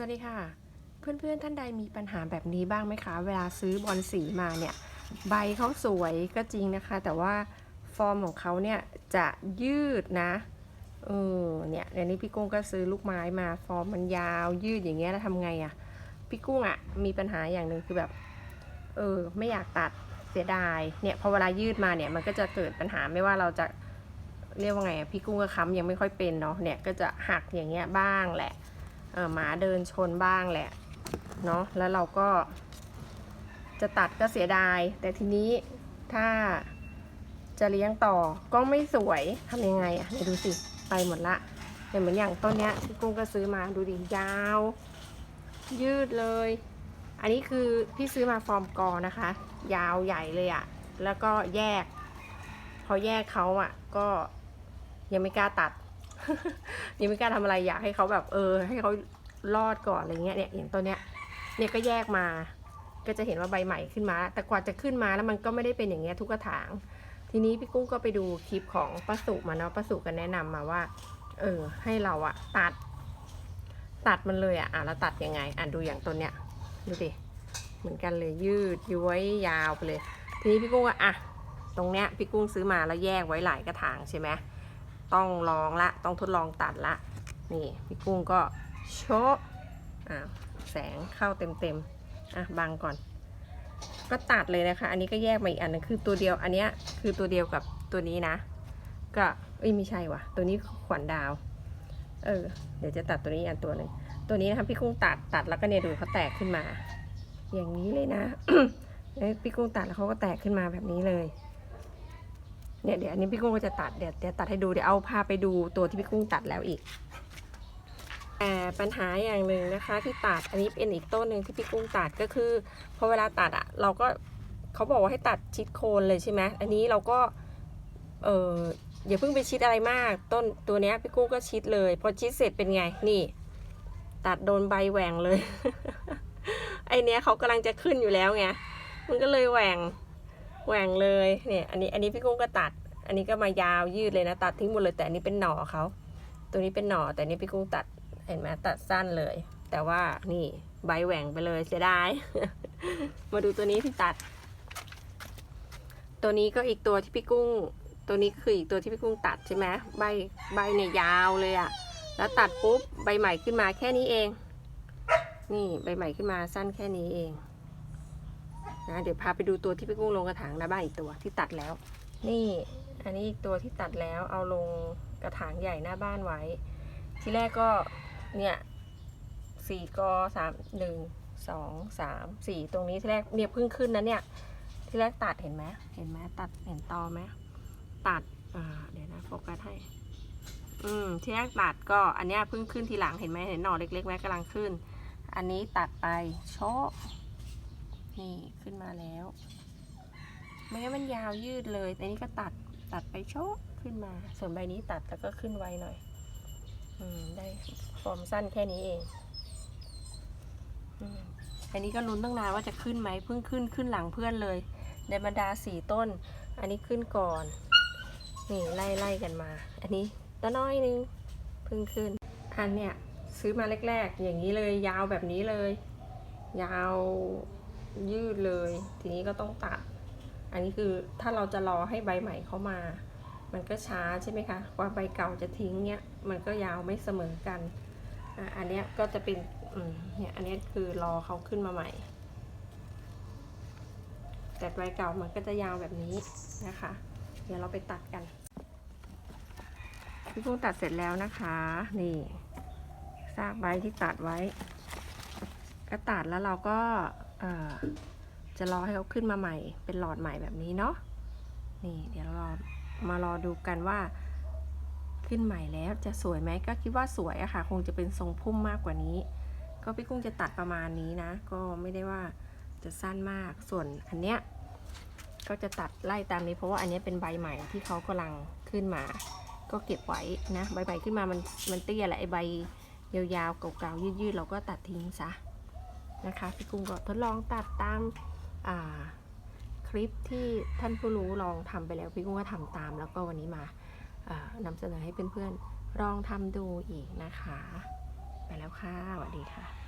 สวัสดีค่ะ เพื่อนๆท่านใดมีปัญหาแบบนี้บ้างไหมคะ เวลาซื้อบอลสีมาเนี่ย ใบเขาสวยก็จริงนะคะ แต่ว่าฟอร์มของเขาเนี่ยจะยืดนะเออเนี่ยเดี๋ยวนี้พี่กุ้งก็ซื้อลูกไม้มาฟอร์มมันยาวยืดอย่างเงี้ยแล้วทำไงอะ่ะพี่กุ้งอะ่ะมีปัญหาอย่างหนึ่งคือแบบเออไม่อยากตัดเสียดายเนี่ยพอเวลายืดมาเนี่ยมันก็จะเกิดปัญหาไม่ว่าเราจะเรียกว่าไงพี่กุ้งก็ค้ำยังไม่ค่อยเป็นเนาะเนี่ยก็จะหักอย่างเงี้ยบ้างแหละ หมาเดินชนบ้างแหละเนาะแล้วเราก็ จะตัดก็เสียดาย แต่ทีนี้ถ้าจะเลี้ยงต่อก็ไม่สวยทำยังไงอะ่ะเนี่ยดูสิไปหมดละเนี่ยเหมือนอย่างต้นเนี้ยพี่กุ้งก็ซื้อมาดูดิยาว ยืดเลย อันนี้คือพี่ซื้อมาฟอร์มกอนะคะ ยาวใหญ่เลยอะ่ะ แล้วก็แยก พอแยกเขาอะ่ะ ก็ยังไม่กล้าตัดยังไม่กล้าทำอะไรอยากให้เขาแบบเออ ให้เขา รอดก่อนอะไรเงี้ยเนี่ยอย่างตัวเนี้ยเนี่ยก็แยกมา ก็จะเห็นว่าใบใหม่ขึ้นมา แต่กว่าจะขึ้นมาแล้วมันก็ไม่ได้เป็นอย่างเงี้ยทุกกระถาง ทีนี้พี่กุ้งก็ไปดูคลิปของป้าสุมาเนาะป้าสุก็แนะนำมาว่า เออ ให้เราอะตัด ตัดมันเลยอะอะแล้วตัดยังไง อะดูอย่างตัวเนี้ยดูดิเหมือนกันเลยยืดย้วยยาวไปเลย ทีนี้พี่กุ้งก็อะตรงเนี้ยพี่กุ้งซื้อมาแล้วแยกไว้หลายกระถางใช่ไหมต้องลองละ ต้องทดลองตัดละ นี่พี่กุ้งก็ โชะอ่าแสงเข้าเต็มๆอะบังก่อน ก็ตัดเลยนะคะ อันนี้ก็แยกมาอีกอันนึงคือตัวเดียว อันเนี้ยคือตัวเดียวกับตัวนี้นะ ก็เอ้ยไม่ใช่ว่ะ ตัวนี้ขวัญดาว เออ เดี๋ยวจะตัดตัวนี้อันตัวหนึ่งตัวนี้นะคะพี่กุ้งตัดตัดแล้วก็เนี่ยดูเขาแตกขึ้นมา อย่างนี้เลยนะเอ้ยพี่กุ้งตัดแล้วเขาก็แตกขึ้นมาแบบนี้เลยเนี่ยเดี๋ยวอันนี้พี่กุ้งก็จะตัดเดี๋ยวเดี๋ยวตัดให้ดูเดี๋ยวเอาพาไปดูตัวที่พี่กุ้งตัดแล้วอีก แต่ปัญหาอย่างหนึ่งนะคะ ที่ตัดอันนี้เป็นอีกต้นหนึ่งที่พี่กุ้งตัดก็คือพอเวลาตัดอะเราก็เขาบอกว่าให้ตัดชิดโคนเลยใช่ไหมอันนี้เราก็เอออย่าเพิ่งไปชิดอะไรมาก ต้นตัวเนี้ยพี่กุ้งก็ชิดเลย พอชิดเสร็จเป็นไงนี่ ตัดโดนใบแหว่งเลย ไอเนี้ยเขากำลังจะขึ้นอยู่แล้วไงมันก็เลยแหว่งแหว่งเลยเนี่ยอันนี้อันนี้พี่กุ้งก็ตัด อันนี้ก็มายาวยืดเลยนะ ตัดทิ้งหมดเลยแต่อันนี้เป็นหน่อเขาตัวนี้เป็นหน่อแต่อันนี้พี่กุ้งตัด เห็นไหมตัดสั้นเลย แต่ว่านี่ใบแหว่งไปเลยเสียดาย มาดูตัวนี้ที่ตัด ตัวนี้ก็อีกตัวที่พี่กุ้ง ตัวนี้คืออีกตัวที่พี่กุ้งตัดใช่ไหมใบใบเนี่ยยาวเลยอะแล้วตัดปุ๊บใบใหม่ขึ้นมาแค่นี้เอง นี่ใบใหม่ขึ้นมาสั้นแค่นี้เองนะเดี๋ยวพาไปดูตัวที่พี่กุ้งลงกระถางหน้าบ้านอีกตัวที่ตัดแล้ว นี่อันนี้อีกตัวที่ตัดแล้วเอาลงกระถางใหญ่หน้าบ้านไว้ ที่แรกก็ เนี่ยสี่กอสามหนึ่งสองสามสี่ตรงนี้ที่แรกเนี่ยเพิ่งขึ้นนะเนี่ยที่แรกตัดเห็นไหมเห็นไหมตัดเห็นตอไหมตัดอ่าเดี๋ยวนะโฟกัสให้อืมที่แรกตัดก็อันเนี้ยเพิ่งขึ้นทีหลังเห็นไหมเห็นหน่อเล็กๆไหมกำลังขึ้น อันนี้ตัดไปโชะนี่ขึ้นมาแล้วไม่งั้นมันยาวยืดเลยแต่นี้ก็ตัดตัดไปโชกขึ้นมา ส่วนใบนี้ตัดแล้วก็ขึ้นไวหน่อย ได้ฟอร์มสั้นแค่นี้เองอมอันนี้ก็ลุ้นตั้งนานว่าจะขึ้นไหมเพิ่งขึ้นขึ้นหลังเพื่อนเลย ในบรรดาสี่ต้น อันนี้ขึ้นก่อน นี่ไล่ไล่กันมา อันนี้ตะน้อยนึงเพิ่งขึ้นอันเนี้ยซื้อมาแรกๆ อย่างนี้เลยยาวแบบนี้เลย ยาวยืดเลย ทีนี้ก็ต้องตัด อันนี้คือถ้าเราจะรอให้ใบใหม่เข้ามา มันก็ช้าใช่ไหมคะว่าใบเก่าจะทิ้งเนี้ยมันก็ยาวไม่เสมอกันอะอันเนี้ยก็จะเป็นอืมเนี่ยอันเนี้ยคือรอเขาขึ้นมาใหม่ แต่ใบเก่ามันก็จะยาวแบบนี้นะคะ เดี๋ยวเราไปตัดกันพี่พุ่งตัดเสร็จแล้วนะคะ นี่ซากใบที่ตัดไว้ ก็ตัดแล้วเราก็เอ่อจะรอให้เขาขึ้นมาใหม่ เป็นหลอดใหม่แบบนี้เนาะนี่เดี๋ยวเรา มารอดูกันว่าขึ้นใหม่แล้วจะสวยไหมก็คิดว่าสวยอะค่ะ คงจะเป็นทรงพุ่มมากกว่านี้ ก็พี่กุ้งจะตัดประมาณนี้นะ ก็ไม่ได้ว่าจะสั้นมากส่วนอันเนี้ยก็จะตัดไล่ตามนี้เพราะว่าอันเนี้ยเป็นใบใหม่ที่เขากำลังขึ้นมา ก็เก็บไว้นะใบใหม่ขึ้นมามันมันเตี้ยแหละไอใบยาวๆเก่าๆยืดๆเราก็ตัดทิ้งซะนะคะพี่กุ้งก็ทดลองตัดตามอ่า คลิปที่ท่านผู้รู้ลองทำไปแล้วพี่กุ้งก็ทำตาม แล้วก็วันนี้มานำเสนอให้เพื่อนๆลองทำดูอีกนะคะ ไปแล้วค่ะสวัสดีค่ะ